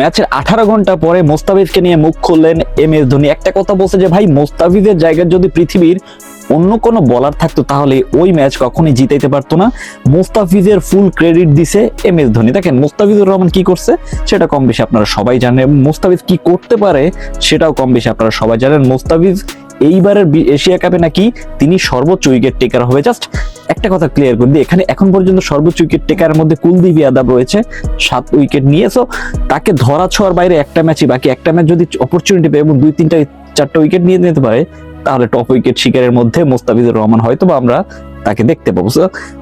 ম্যাচের আঠারো ঘণ্টা পরে নিয়ে মুখ খুললেন এম এস ধোনি। একটা কথা বলছে যে, ভাই, মোস্তাফিজের যদি পৃথিবীর অন্য কোনো বলার থাকতো, তাহলে ওই ম্যাচ কখনোই জিতাইতে পারতো না। মোস্তাফিজের ফুল ক্রেডিট দিছে এম এস ধোনি। দেখেন, মোস্তাফিজুর রহমান কি করছে, সেটা কম বেশি আপনারা সবাই জানেন। মোস্তাফিজ কি করতে পারে, সেটাও কম বেশি আপনারা সবাই জানেন। মোস্তাফিজ এইবারের এশিয়া কাপে নাকি তিনি সর্বোচ্চ উইকেট টেকার হবে। জাস্ট একটা কথা ক্লিয়ার করে দিই, এখানে এখন পর্যন্ত সর্বোচ্চ উইকেট টেকারের মধ্যে কুলদীপ ইয়াদব রয়েছে, সাত উইকেট নিয়ে। সো তাকে ধরা ছোঁয়ার বাইরে একটা ম্যাচই বাকি। একটা ম্যাচ যদি অপরচুনিটি পায় এবং দুই তিনটা চারটা উইকেট নিয়ে নিতে পারে তাহলে টপ উইকেট শিকারের মধ্যে মোস্তাফিজুর রহমান হয়তো বা আমরা তাকে দেখতে পাবো।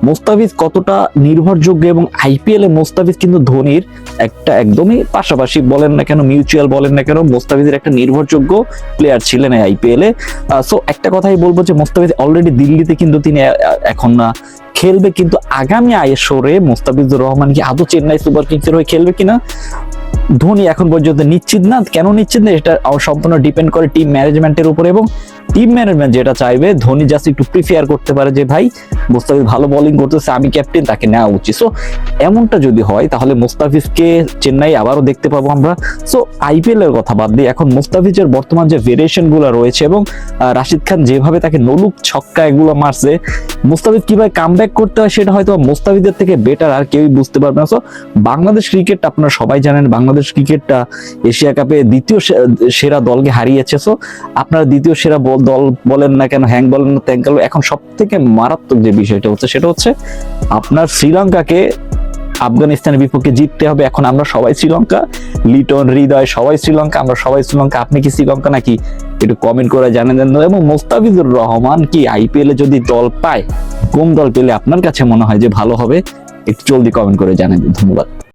মোস্তাফিজ কতটা নির্ভরযোগ্য এবং আইপিএল এ মোস্তাফিজ কিন্তু ধোনির একটা একদমই পাশাপাশি বলেন না কেন মিউচুয়াল বলেন না কেন, মোস্তাফিজের একটা নির্ভরযোগ্য প্লেয়ার ছিলেন আইপিএল এ। সো একটা কথাই বলব যে মোস্তাফিজ অলরেডি দিল্লিতে কিন্তু তিনি এখন না খেলবে কিন্তু আগামী আয়েশরে মোস্তাফিজুর রহমান কি আদৌ চেন্নাই সুপার কিংসের হয়ে খেলবে কিনা? ধোনি এখন পর্যন্ত নিশ্চিত না। কেন নিশ্চিত না? এটা সম্পূর্ণ ডিপেন্ড করে টিম ম্যানেজমেন্টের উপর এবং টিম ম্যানেজমেন্ট যেটা চাইবে, ধোনি জাস্ট একটু প্রিফেয়ার করতে পারে যে, ভাই, মোস্তাফিজ ভালো বোলিং করতেছে, আমি ক্যাপ্টেন তাকে নেওয়া উচিত। সো এমনটা যদি হয়, তাহলে মোস্তাফিজকে চেন্নাই আবারও দেখতে পাবো আমরা। সো আইপিএল এর কথা বাদ দিয়ে, এখন মোস্তাফিজের বর্তমান যে ভেরিয়েশনগুলো রয়েছে এবং রাশিদ খান যেভাবে তাকে নলুক ছক্কা এগুলো মারছে, মুস্তাফিজ কীভাবে কামব্যাক করতে হয় সেটা হয়তো মুস্তাফিজের থেকে বেটার আর কেউই বুঝতে পারবে না। সো বাংলাদেশ ক্রিকেট আপনারা সবাই জানেন, বাংলাদেশ ক্রিকেটটা এশিয়া কাপে দ্বিতীয় সেরা দলকে হারিয়েছে। সো আপনারা দ্বিতীয় সেরা বল- দল বলেন না কেন, হ্যাং বলেন না ত্যাং এখন সব থেকে মারাত্মক যে বিষয়টা হচ্ছে, সেটা হচ্ছে আপনার শ্রীলঙ্কাকে আফগানিস্তানের বিপক্ষে জিততে হবে। এখন আমরা সবাই শ্রীলঙ্কা, লিটন, হৃদয়, সবাই শ্রীলঙ্কা, আমরা সবাই শ্রীলঙ্কা, আপনি কি শ্রীলঙ্কা নাকি? একটু কমেন্ট করে জানিয়ে দেন। এবং মোস্তাফিজুর রহমান কি আইপিএল যদি দল পায়, কোন দল পেলে আপনার কাছে মনে হয় যে ভালো হবে? একটু জলদি কমেন্ট করে জানিয়ে দিন। ধন্যবাদ।